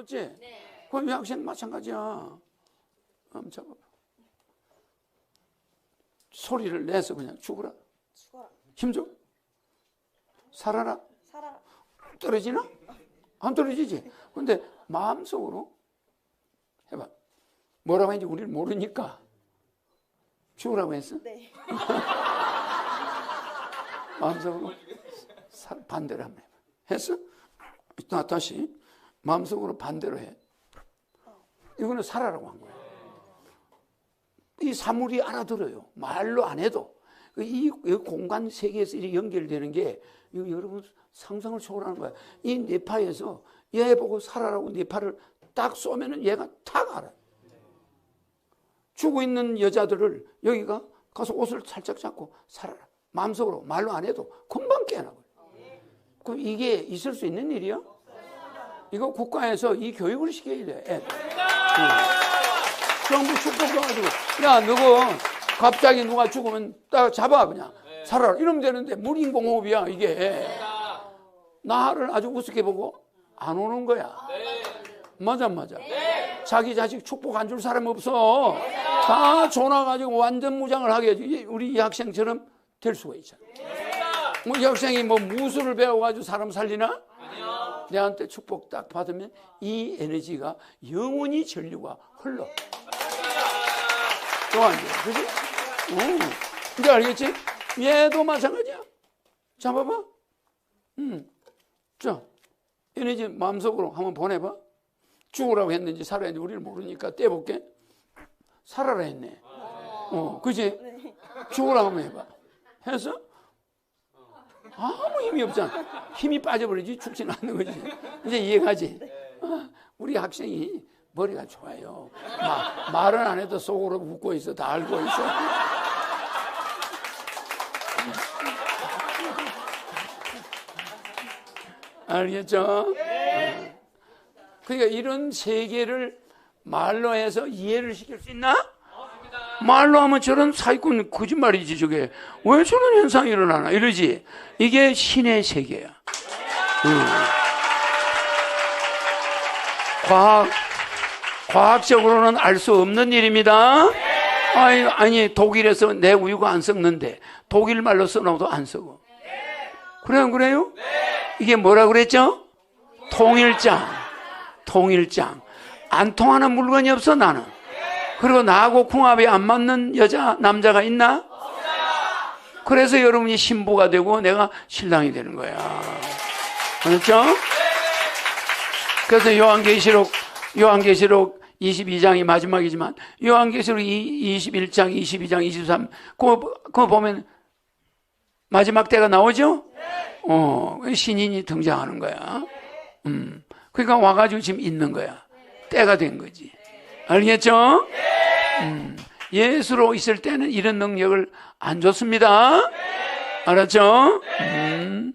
좋지? 그럼 이 학생 마찬가지야. 한번 잡아봐. 소리를 내서 그냥 죽어라. 죽어라. 힘줘. 살아라. 살아라. 떨어지나? 안 떨어지지. 근데 마음속으로 해봐. 뭐라고 했는지 우리는 모르니까 죽으라고 했어? 네. 마음속으로 사- 반대로 한번 해봐. 했어? 나 다시 마음속으로 반대로 해. 이거는 살아라고 한 거야. 이 사물이 알아들어요. 말로 안 해도. 이, 이 공간 세계에서 연결되는 게 여러분 상상을 초월하는 거야. 이 뇌파에서 얘 보고 살아라고 뇌파를 딱 쏘면은 얘가 탁 알아. 죽어 있는 여자들을 여기가 가서 옷을 살짝 잡고 살아라. 마음속으로 말로 안 해도 금방 깨어나고. 그럼 이게 있을 수 있는 일이야? 이거 국가에서 이 교육을 시켜야 돼. 애들. 응. 정부 축복 줘가지고. 야 너거 갑자기 누가 죽으면 딱 잡아 그냥. 살아라. 이러면 되는데 물인공호흡이야 이게. 나를 아주 우습게 보고 안 오는 거야. 맞아 맞아. 자기 자식 축복 안 줄 사람 없어. 다 전화가지고 완전 무장을 하게 해야지. 이- 우리 이 학생처럼 될 수가 있잖아 뭐 이 학생이 뭐 무술을 배워가지고 사람 살리나? 내한테 축복 딱 받으면 이 에너지가 영원히 전류가 흘러. 좋아, 이제. 그지? 응. 이제 알겠지? 얘도 마찬가지야. 잡아봐. 응. 자, 에너지 마음속으로 한번 보내봐. 죽으라고 했는지 살아야 했는지 우리를 모르니까 떼볼게. 살아라 했네. 어, 그지? 죽으라고 한번 해봐. 해서? 아무 힘이 없잖아. 힘이 빠져버리지 죽지는 않는 거지. 이제 이해가지? 아, 우리 학생이 머리가 좋아요. 마, 말은 안 해도 속으로 웃고 있어. 다 알고 있어. 알겠죠? 그러니까 이런 세계를 말로 해서 이해를 시킬 수 있나? 말로 하면 저런 사기꾼 거짓말이지 저게. 왜 저런 현상이 일어나나? 이러지. 이게 신의 세계야. 음. 과학 과학적으로는 알 수 없는 일입니다. 아니, 아니 독일에서 내 우유가 안 썩는데 독일 말로 써놔도 안 썩어. 그래요 그래요? 이게 뭐라 그랬죠? 통일장. 통일장. 안 통하는 물건이 없어 나는 그리고 나하고 궁합이 안 맞는 여자, 남자가 있나? 그래서 여러분이 신부가 되고 내가 신랑이 되는 거야. 그렇죠? 그래서 요한계시록, 요한계시록 22장이 마지막이지만, 요한계시록 21장, 22장, 23, 그거, 그거 보면 마지막 때가 나오죠? 어, 신인이 등장하는 거야. 음. 그러니까 와가지고 지금 있는 거야. 때가 된 거지. 알겠죠? 음, 예수로 있을 때는 이런 능력을 안 줬습니다. 알았죠? 음.